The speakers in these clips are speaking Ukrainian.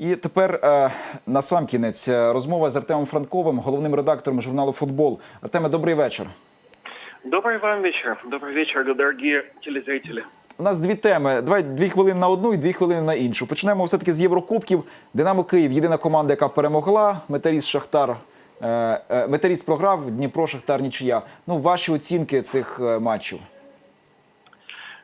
І тепер е, на сам кінець е, розмова з Артемом Франковим, головним редактором журналу Футбол. Артеме, добрий вечір. Добрый вам вечер. Добрый вечер, дорогие телезрители. У нас дві теми. Давай дві хвилини на одну і дві хвилини на іншу. Почнемо все таки з Єврокубків. Динамо Київ єдина команда, яка перемогла. Металіст Шахтар. е, Металіст програв, Дніпро Шахтар нічия. Ну, ваші оцінки цих матчів.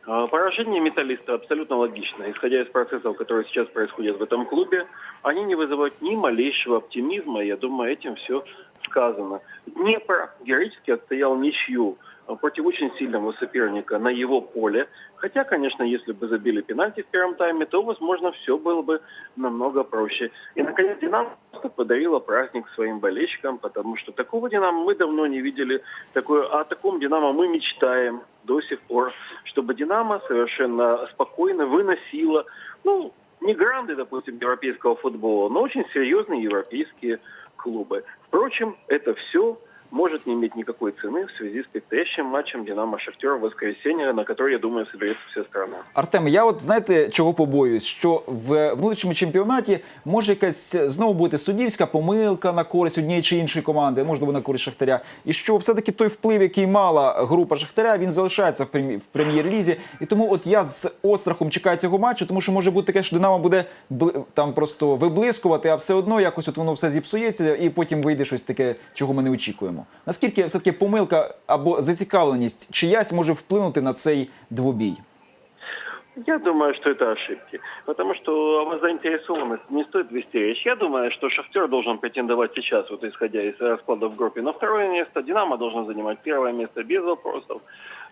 А, Поражение металлиста абсолютно логично. Исходя из процессов, которые сейчас происходят в этом клубе, они не вызывают ни малейшего оптимизма. Я думаю, этим все сказано. Днепр героически отстоял ничью а, Против очень сильного соперника на его поле. Хотя, конечно, если бы забили пенальти в первом тайме, то, возможно, все было бы намного проще. И, наконец, «Динамо» просто подарила праздник своим болельщикам, потому что такого «Динамо» мы давно не видели. Такое, о таком «Динамо» мы мечтаем до сих пор, чтобы «Динамо» совершенно спокойно выносила, ну, не гранды, допустим, европейского футбола, но очень серьезные европейские клубы. Впрочем, это все может не иметь никакой цены в связи с предстоящим матчем «Динамо-Шахтер» в воскресенье, на который, я думаю, соберется вся страна. Артем, я от знаєте, чого побоююсь? Що в внутрішньому чемпіонаті може якась знову бути суддівська помилка на користь однієї чи іншої команди, можливо, на користь Шахтаря. І що все-таки той вплив, який мала група Шахтаря, він залишається в прем'єр- в прем'єр-лізі. І тому от я з острахом чекаю цього матчу, тому що може бути таке, що Динамо буде там просто виблискувати, а все одно якось от воно все зіпсується, і потім вийде щось таке, чого ми не очікуємо. Наскільки все-таки помилка або зацікавленість чиясь може вплинути на цей двобій? Я думаю, что это ошибки. Потому что о заинтересованности не стоит вести речь. Я думаю, что «Шахтер» должен претендовать сейчас, вот исходя из расклада в группе, на второе место. «Динамо» должен занимать первое место без вопросов.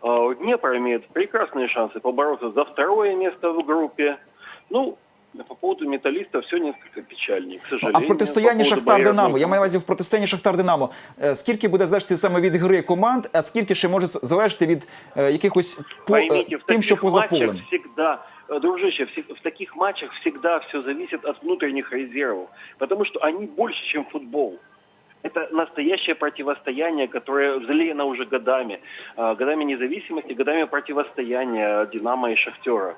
А Днепр имеет прекрасные шансы побороться за второе место в группе. Ну, по поводу металлиста все несколько печальнее, к сожалению. А в протистоянні По Шахтар Динамо, я маю на увазі в протистоянні Шахтар Динамо. е, Скільки буде залежати саме від гри команд, а скільки ще може залежати від е, якихось е, Поймите, тим, що поза полем? всегда, э, дружище, в таких матчах всегда все зависит от внутренних резервов, потому что они больше, чем футбол. Это настоящее противостояние, которое взлеяно уже годами. Годами независимости, годами противостояния «Динамо» и «Шахтера».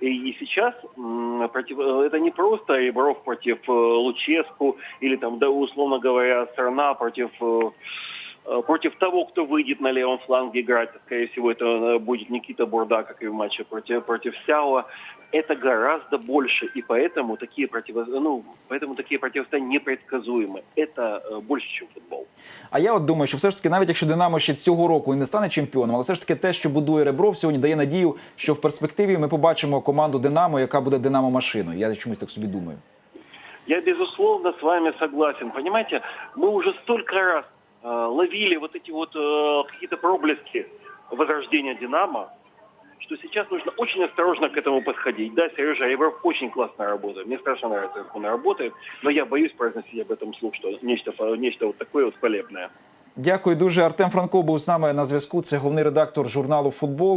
И, и сейчас м, против, э, это не просто Ребров против э, Луческу или там, да, условно говоря, Сарна против э, э, против того, кто выйдет на левом фланге играть. Скорее всего, это э, будет Никита Бурда, как и в матче против, против Сяо. Это гораздо больше, и поэтому такие, противо, ну, поэтому такие противостояния непредсказуемы. Это э, больше, чем футбол. А я от думаю, що все ж таки, навіть якщо Динамо ще цього року і не стане чемпіоном, але все ж таки те, що будує Ребров, сьогодні дає надію, що в перспективі ми побачимо команду Динамо, яка буде Динамо машиною. Я чомусь так собі думаю. Я, безусловно, с вами согласен. Понимаете, мы уже столько раз э, ловили вот эти вот э, какие-то проблески возрождения «Динамо», что сейчас нужно очень осторожно к этому подходить. Да, Сережа Ребров очень классно работает. Мне страшно нравится, как он работает, но я боюсь произносить об этом слух, что нечто, по- нечто вот такое вот хвалебное. Дякую дуже. Артем Франко був з нами на зв'язку. Це головний редактор журналу Футбол.